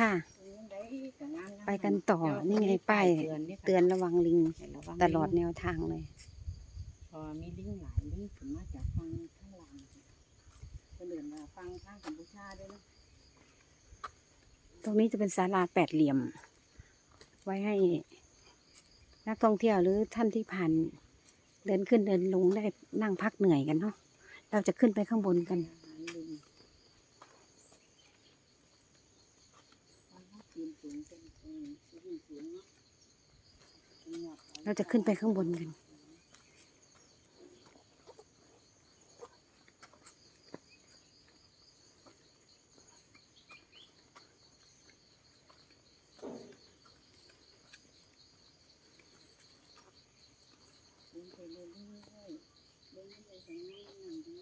ค่ะ ไปกันต่อ นี่ไงป้ายเตือนระวังลิง ตลอดแนวทางเลยพอมีลิงหลายลิงขึ้นมาจากฟังข้างหลังเพื่อนมาฟังทางกัมพูชาด้วยนะตรงนี้จะเป็นศาลาแปดเหลี่ยม ไว้ให้นักท่องเที่ยวหรือท่านที่ผ่าน เดินขึ้นเดินลงได้นั่งพักเหนื่อยกันเนาะเราจะขึ้นไปข้างบนกันอาหารลิงมันก็ปีนสูงเป็นเออปีนสูงเนาะ เราจะขึ้นไปข้างบนกัน เยๆเรื่อยๆตรงนี้อย่างดี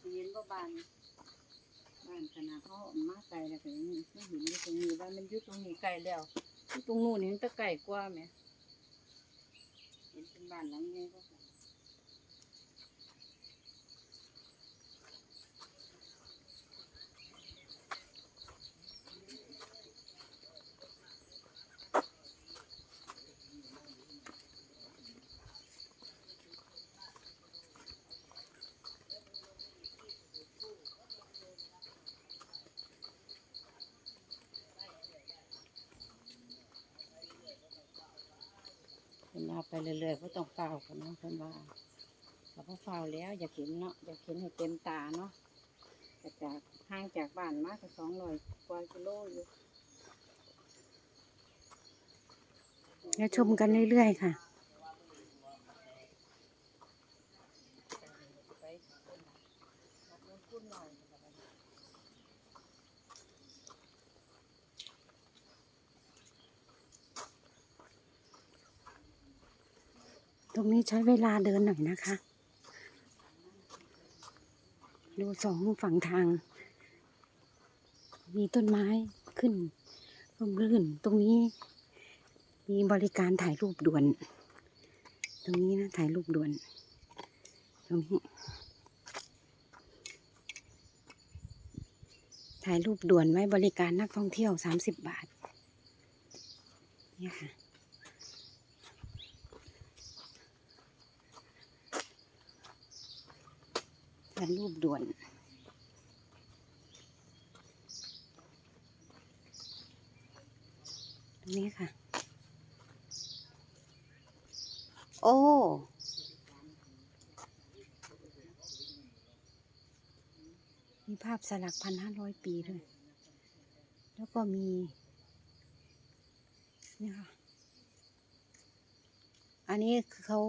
เห็บาน บ้านขนาดเขาเอามาไกลแล้วก็ยังไม่เห็นอยู่ตรงนี้ว่ามันอยู่ตรงนี้ไกลแล้วอยู่ตรงนู้นนี่มันจะไกลกว่าไหมเห็นเป็นบ้านหลังใหญ่ก็ เพิ่นว่าไปเรื่อยๆเพราะต้องเฝ้ากันเนาะเพิ่นว่าเราก็เฝ้าแล้ว อยากเห็นเนาะอยากเห็นให้เต็มตาเนาะจากห่างจากบ้านมาก็สองร้อยกว่ากิโลอยู่ แล้วชมกันเรื่อยๆค่ะ ไปรับเงินพูดหน่อย ต รงนี้ใช้เวลาเดินหน่อยนะคะ ดูสองฝั่งทาง มีต้นไม้ขึ้นร่มรื่น ตรงนี้ มีบริการถ่ายรูปด่วน ตรงนี้นะถ่ายรูปด่วน ตรงนี้ ถ่ายรูปด่วนไว้บริการนักท่องเที่ยวสามสิบบาท เนี่ยค่ะ ถ่ายรูปด่วน ตรงนี้ค่ะ โอ้มีภาพสลักพันห้าร้อยปีด้วย แล้วก็มี นี่ค่ะ อันนี้คือเขา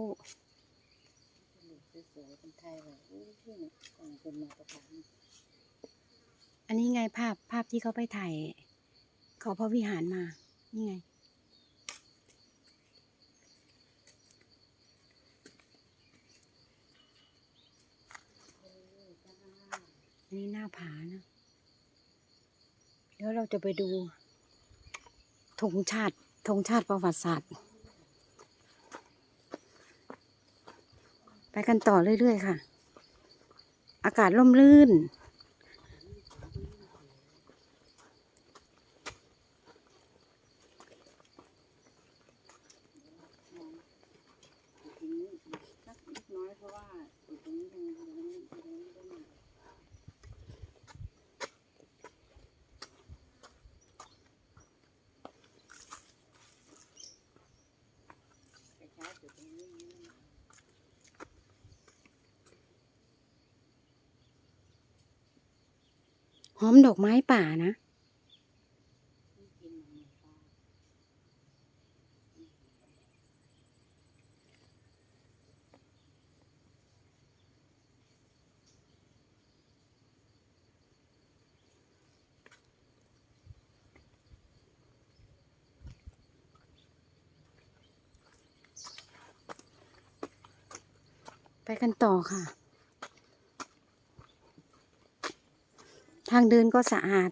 สวยๆเป็นไทยแบบอุ้ยที่นี่ของเป็นมาตรฐานอันนี้ไงภาพภาพที่เขาไปถ่ายเขาพระวิหารมา นี่ไง อันนี้หน้าผานะ เดี๋ยวเราจะไปดูธงชาติธงชาติประวัติศาสตร์ ไปกันต่อเรื่อยๆค่ะ อากาศร่มรื่น ทีนี้สักนิดน้อยเพราะว่าอยู่ตรงนี้ตรงนี้ตรงนี้ตรงนี้ตรงนี้ไปชาร์จอยู่ตรงนี้นี่นะ หอมดอกไม้ป่านะ ไปกันต่อค่ะ ทางเดินก็สะอาด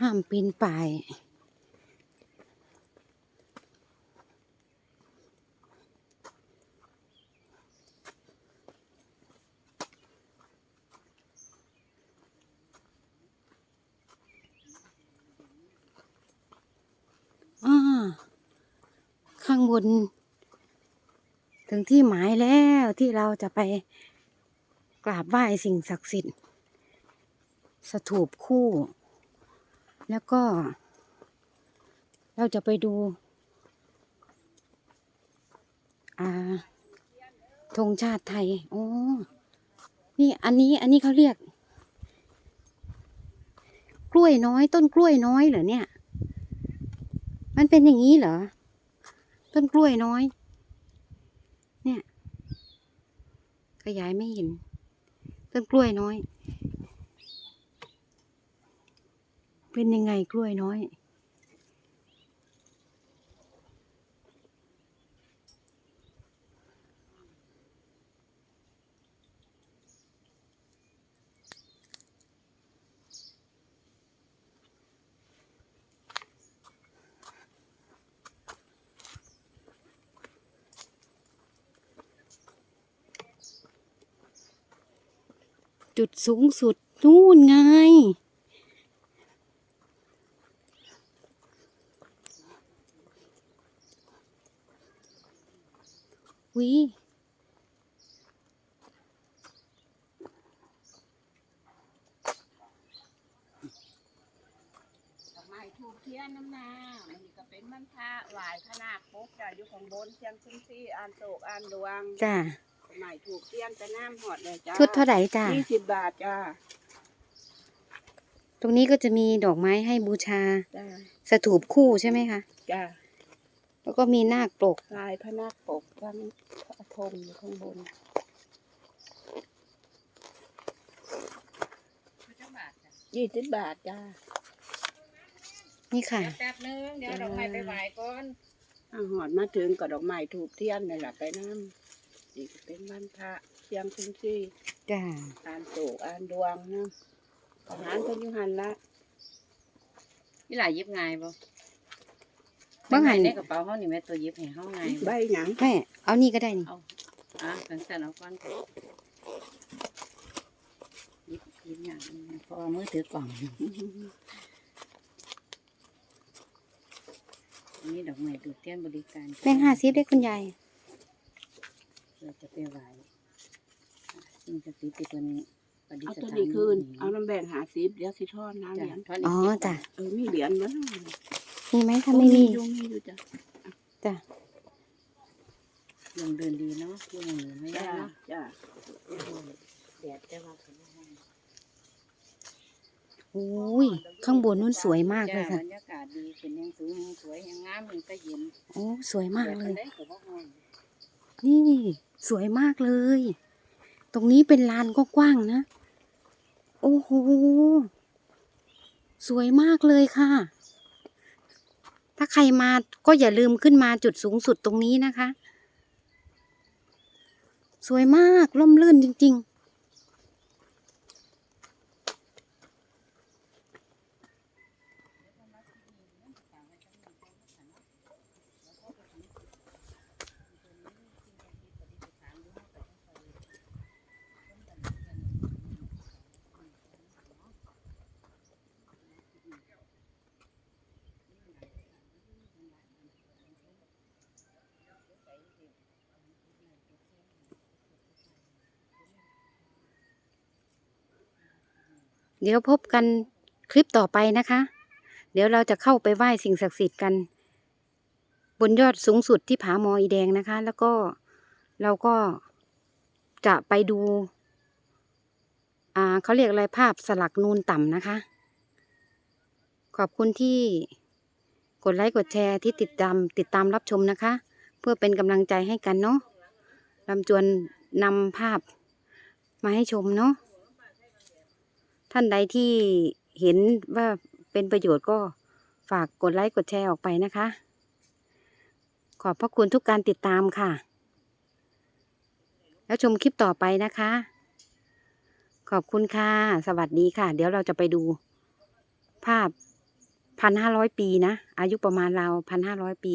ห้ามปีนป่ายข้างบน ถึงที่หมายแล้วที่เราจะไปกราบไหว้สิ่งศักดิ์สิทธิ์ สถูปคู่ แล้วก็ เราจะไปดูธงชาติไทย โอ้ นี่อันนี้อันนี้เขาเรียก กล้วยน้อย ต้นกล้วยน้อยเหรอเนี่ย มันเป็นอย่างนี้เหรอ ต้นกล้วยน้อย เนี่ย ขยายไม่เห็น ต้นกล้วยน้อย เป็นยังไงกล้วยน้อย จุดสูงสุดนู่นไง วิดอกไม้ทูบเทียนน้ำนามันก็เป็นมันพระหวายขนาดปุ๊บจ้ะอยู่ข้างบนเชียงซุ่มซี่อ่านโศกอ่านดวงจ้า ดอกไม้ทูบเทียนไปน้ำหอดเลยจ้าชุดเท่าไหร่จ้ายี่สิบบาทจ้าตรงนี้ก็จะมีดอกไม้ให้บูชา จ้าสถูปคู่ใช่ไหมคะ จ้าแล้วก็มีนาคปลก ลายพระนาคปกทั้งพระธงอยู่ข้างบนยี่สิบบาทจ้านี่ค่ะ แป๊บนึงเดี๋ยวจ้าดอกไม้ไปไหว้ก่อนอาหอดมาถึงก็ดอกไม้ถูกเทียนนี่แหละไปน้ำ นี่ก็เป็นบ้านพระเชียงซุ่มซี่จ้าอ่านโศกอ่านดวงเนาะอาหารเพิ่นอยู่หันละนี่หลายยิบง่ายบ่บางหันในกระเป๋าเฮานี่แม่ตัวยิบให้เฮาง่ายใบบ่หยังแม่ เอานี่ก็ได้นี่ เอาอะสันสันเอาก่อนยิบยิบอย่างนี้เพราะว่ามือถือกล่องอันนี้ดอกไม้ดูดเทียนบริการแบ่งห้าสิบได้คุณยาย เราจะไปไหว้สิ่งศักดิ์สิทธิ์ที่เป็นปฏิเอาสตัวถานนี้คืน เอาน้ำแบ่งหาสิบเดี๋ยวสิทอดน้ำเหจ้ะรียญทอดอ๋ออีกสิบจ้ะเออมีเหรียญมั้ยมีไหมถ้าไม่มีอยู่มีอยู่จ้ะจ้ะยังเดินดีเนาะยังหนีไม่ได้จ้าเนาะจ้าแดดจะว่าเขาไม่ให้โอ้ยข้างบนนู้นสวยมากเลยจ้ะค่ะบรรยากาศดีเป็นยังสูงยังสวยยังงามยังตะเย็นโอ้สวยมากเลย แดดอันใดก็บ่ฮ้อน นี่ สวยมากเลย ตรงนี้เป็นลานก็กว้างๆนะ โอ้โห สวยมากเลยค่ะ ถ้าใครมาก็อย่าลืมขึ้นมาจุดสูงสุดตรงนี้นะคะ สวยมากร่มรื่นจริง ๆ เดี๋ยวพบกันคลิปต่อไปนะคะ เดี๋ยวเราจะเข้าไปไหว้สิ่งศักดิ์สิทธิ์กัน บนยอดสูงสุดที่ผาหมออีแดงนะคะ แล้วก็เราก็จะไปดู อ่าเขาเรียกอะไรภาพสลักนูนต่ำนะคะ ขอบคุณที่กดไลค์กดแชร์ที่ติดตามติดตามรับชมนะคะ เพื่อเป็นกำลังใจให้กันเนาะลำจวนนำภาพมาให้ชมเนาะ ท่านใดที่เห็นว่าเป็นประโยชน์ก็ฝากกดไลค์กดแชร์ออกไปนะคะ ขอบพระคุณทุกการติดตามค่ะ แล้วชมคลิปต่อไปนะคะ ขอบคุณค่ะ สวัสดีค่ะ เดี๋ยวเราจะไปดู ภาพพันห้าร้อยปีนะ อายุประมาณเราพันห้าร้อยปี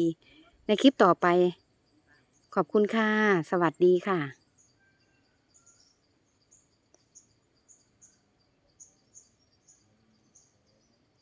ในคลิปต่อไป ขอบคุณค่ะ สวัสดีค่ะ